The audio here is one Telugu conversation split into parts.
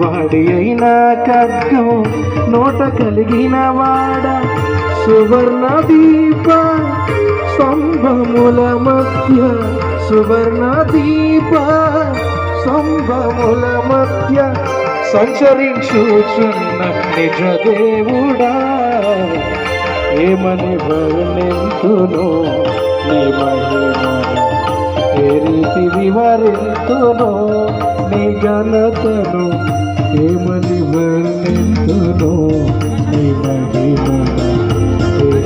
వాడి అయిన ఖడ్గం నోట కలిగిన వాడ సువర్ణ దీప స్తంభముల మధ్య సువర్ణ దీప స్తంభముల మధ్య సంచరించుచున్న నిజ దేవుడా ఏమని వర్ణింతును నీ మహిమను ఏ రీతి వివరింతును ఘనతను ఏమని వర్ణింతును నీ మహిమను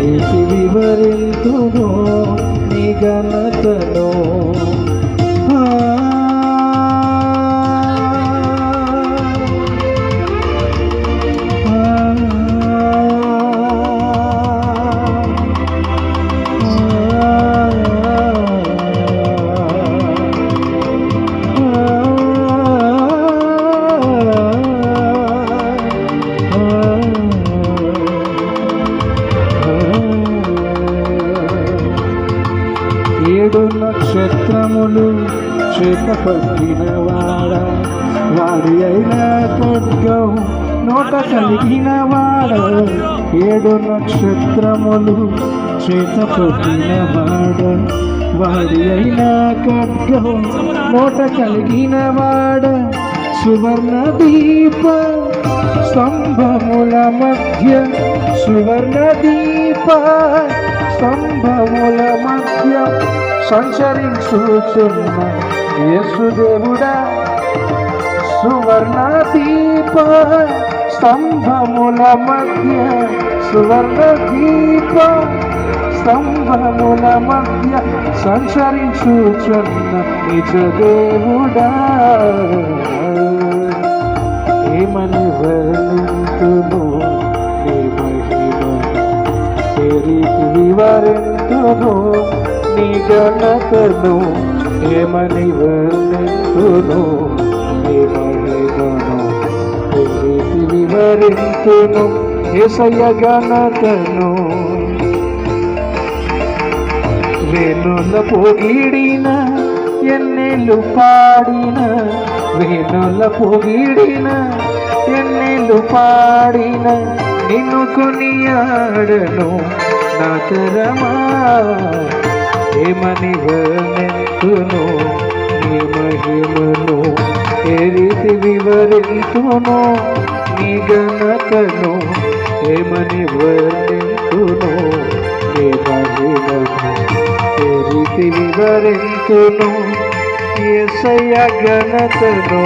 ఏ వివరింతును నీ ఘనతను ఏడు నక్షత్రములు చేతపట్టిన వాడ. వాడి అయిన ఖడ్గం నోట కలిగిన వాడ. ఏడు నక్షత్రములు చేతపట్టిన వాడ. వాడి అయిన ఖడ్గం నోట కలిగిన వాడ. సువర్ణ దీప స్తంభముల మధ్య సువర్ణ దీప స్తంభముల మధ్య సంచరించుచున్న యేసుదేవుడా సువర్ణ దీప స్తంభముల మధ్య సువర్ణ దీప స్తంభముల మధ్య సంచరించుచున్న నిజదేవుడా వివరింతును నీ ఘనతను ఏమని వర్ణించును ఏమను వివరించును ఏసయ్య గణతను. వేణుల పొగిడిన ఎన్నెలు పాడిన వేణుల పొగిడిన ఎన్నెలు పాడిన నిన్ను కొనియాడను. నా తరమా ఏమని వర్ణింతును నీ మహిమను ఏ రీతి వివరింతును? నీ గణతను ఏమని వర్ణించును నీ మహిమను ఏ రీతి వివరింతును ఏసయ్య గణతను